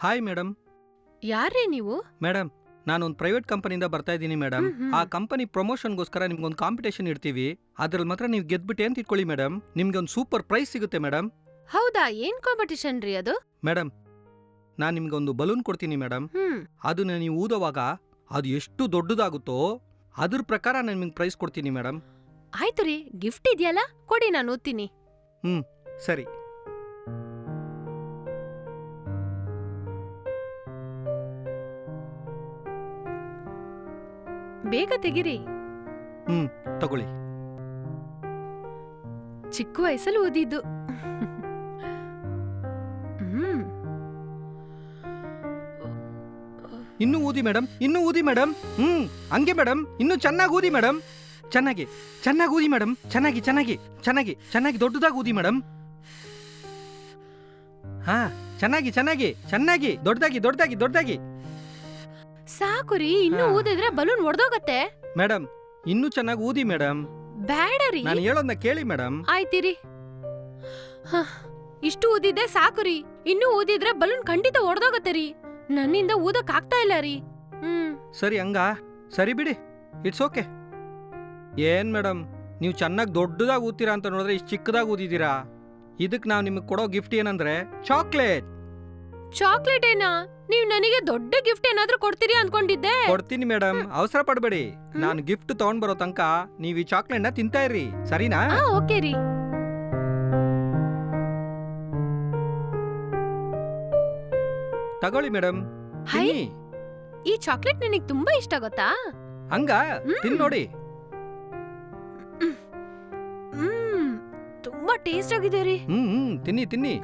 Hi madam ಯಾರೇ ನೀವು? Madam ಒಂದು ಪ್ರೈವೇಟ್ ಕಂಪನಿಯಿಂದ ಬರ್ತಾ ಇದ್ದೀನಿ ಮೇಡಮ್ ಹ್ಮ್, ಹ್ಮ್. ಆ ಕಂಪನಿ ಪ್ರಮೋಷನ್ಗೋಸ್ಕರ ನಿಮ್ಗೊಂದು ಕಾಂಪಿಟೇಷನ್ ಇಡ್ತೀವಿ. ಅದ್ರಲ್ಲಿ ಮಾತ್ರ ನೀವು ಗೆದ್ಬಿಟ್ಟೆ ಅಂತ ಇಟ್ಕೊಳ್ಳಿ ಮೇಡಮ್ ನಿಮ್ಗೆ ಒಂದು ಸೂಪರ್ ಪ್ರೈಸ್ ಸಿಗುತ್ತೆ ಮೇಡಮ್ ಹೌದಾ? ಏನ್ ಕಾಂಪಿಟಿಷನ್ ರೀ ಅದು? ಮೇಡಮ್ ನಾನು ನಿಮ್ಗೆ ಒಂದು ಬಲೂನ್ ಕೊಡ್ತೀನಿ ಮೇಡಮ್ ಹ್ಮ್. ಅದನ್ನ ನೀವು ಊದುವಾಗ ಅದು ಎಷ್ಟು ದೊಡ್ಡದಾಗುತ್ತೋ ಅದ್ರ ಪ್ರಕಾರ ನಾನು ನಿಮ್ಗೆ ಪ್ರೈಸ್ ಕೊಡ್ತೀನಿ ಮೇಡಮ್ ಆಯ್ತು ರೀ ಗಿಫ್ಟ್ ಇದೆಯಲ್ಲ? ಕೊಡಿ ನಾನು ಓದ್ತೀನಿ ಸರಿ. ಬೇಗ ತೆಗಿರಿ. ಹ್ಮ್ ತಗೊಳ್ಳಿ. ಚಿಕ್ಕ ವಯಸ್ಸಲ್ಲಿ ಓದಿದ್ದು. ಹ್ಮ್. ಇನ್ನೂ ಊದಿ ಮೇಡಮ್ ಇನ್ನೂ ಊದಿ ಮೇಡಮ್ ಹ್ಮ್ ಹಂಗೆ ಮೇಡಮ್ ಇನ್ನೂ ಚೆನ್ನಾಗಿ ಊದಿ ಮೇಡಮ್ ಚೆನ್ನಾಗಿ ಚೆನ್ನಾಗಿ ಊದಿ ಮೇಡಮ್ ಚೆನ್ನಾಗಿ ಚೆನ್ನಾಗಿ ಚೆನ್ನಾಗಿ ಚೆನ್ನಾಗಿ ದೊಡ್ಡದಾಗಿ ಊದಿ ಮೇಡಮ್ ಹಾ ಚೆನ್ನಾಗಿ ಚೆನ್ನಾಗಿ ಚೆನ್ನಾಗಿ ದೊಡ್ಡದಾಗಿ ದೊಡ್ಡದಾಗಿ ದೊಡ್ಡದಾಗಿ. ಸಾಕು ರೀ ಇನ್ನು ಹಾ. ಊದಿದ್ರೆ ಬಲೂನ್ ಒಡ್ದೋಗತ್ತೆ. ಮೇಡಮ್ ಇನ್ನೂ ಚೆನ್ನಾಗಿ ಊದಿ ಮೇಡಮ್ ಬೇಡ ರೀ. ನಾನು ಹೇಳೋದನ್ನ ಕೇಳಿ ಮೇಡಮ್ ಆಯ್ತಿರಿ ಹ, ಇಷ್ಟು ಊದಿದ್ದೆ ಸಾಕು ರೀ ಇನ್ನು ಊದಿದ್ರೆ ಬಲೂನ್ ಖಂಡಿತ ಒಡ್ದೋಗತ್ತೆ ರೀ. ನನ್ನಿಂದ ಊದಕ್ ಆಗ್ತಾ ಇಲ್ಲ ರೀ. ಹ್ಮ್. ಸರಿ ಹಂಗ? ಸರಿ ಬಿಡಿ ಇಟ್ಸ್ ಓಕೆ. ಏನ್ ಮೇಡಮ್ ನೀವು ಚೆನ್ನಾಗಿ ದೊಡ್ಡದಾಗಿ ಊದ್ತೀರಾ ಅಂತ ನೋಡಿದ್ರೆ ಇಷ್ಟು ಚಿಕ್ಕದಾಗಿ ಊದಿದ್ದೀರಾ? ಇದಕ್ಕೆ ನಾವು ನಿಮಗೆ ಕೊಡೋ ಗಿಫ್ಟ್ ಏನಂದ್ರೆ ಚಾಕ್ಲೇಟ್. ಚಾಕ್ಲೇಟ್ ಏನಾ? ನೀವ್ ನನಗೆ ದೊಡ್ಡ ಗಿಫ್ಟ್ ಏನಾದ್ರೂ ಕೊಡ್ತೀರಿ ಅನ್ಕೊಂಡಿದ್ದೆ. ಕೊಡ್ತೀನಿ ಮೇಡಮ್ ಅವಸರ ಪಡಬೇಡಿ. ನಾನು ಗಿಫ್ಟ್ ತಗೊಂಡ್ ಬರೋ ತನಕ ನೀವು ಈ ಚಾಕ್ಲೇಟ್ನ ತಿಂತಾ ಇರ್ರಿ ಸರಿನಾ? ಆ ಓಕೆ ರೀ. ತಗೊಳ್ಳಿ ಮೇಡಮ್ ಹೈ. ತಿನ್ನಿ. ಈ ಚಾಕ್ಲೇಟ್ ನನಗೆ ತುಂಬಾ ಇಷ್ಟ ಗೊತ್ತಾ? ಹಂಗ? ಹ್ಮ್. ತಿನ್ ನೋಡಿ. ತುಂಬಾ ಟೇಸ್ಟ್ ಆಗಿದೆ ರೀ. ಹ್ಮ್ ಹ್ಮ್. ತಿನ್ನಿ ತಿನ್ನಿ.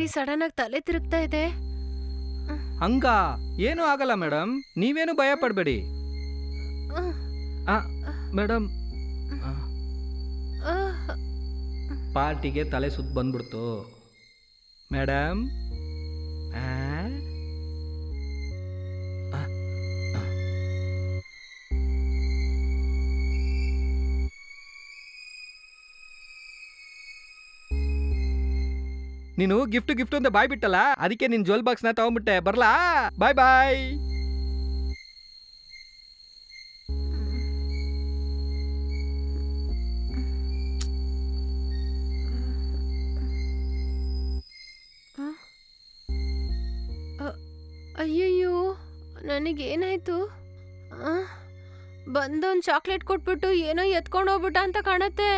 ಏನ್ರಿ ಸಡನ್ ಆಗಿ ತಲೆ ತಿರುಗ್ತಾ ಇದೆ? ಹಂಗ? ಏನೂ ಆಗಲ್ಲ ಮೇಡಮ್ ನೀವೇನು ಭಯ ಪಡಬೇಡಿ. ಮೇಡಮ್ ಪಾರ್ಟಿಗೆ ತಲೆ ಸುತ್ತ ಬಂದ್ಬಿಡ್ತು. ಮೇಡಮ್? ಆ, ನೀನು ಗಿಫ್ಟ್ ಗಿಫ್ಟ್ ಅಂತ ಬಾಯ್ ಬಿಟ್ಟಲ್ಲ? ಅದಕ್ಕೆ ನಿನ್ ಜ್ಯುವೆಲ್ನ ತಗೊಂಡ್ಬಿಟ್ಟೆ ಬರ್ಲಾ? ಬಾಯ್ ಬಾಯ್ ಅಯ್ಯಯ್ಯೋ, ನನಗೇನಾಯ್ತು? ಬಂದೊಂದು ಚಾಕ್ಲೇಟ್ ಕೊಟ್ಬಿಟ್ಟು ಏನೋ ಎತ್ಕೊಂಡು ಹೋಗ್ಬಿಟ್ಟ ಅಂತ ಕಾಣತ್ತೆ.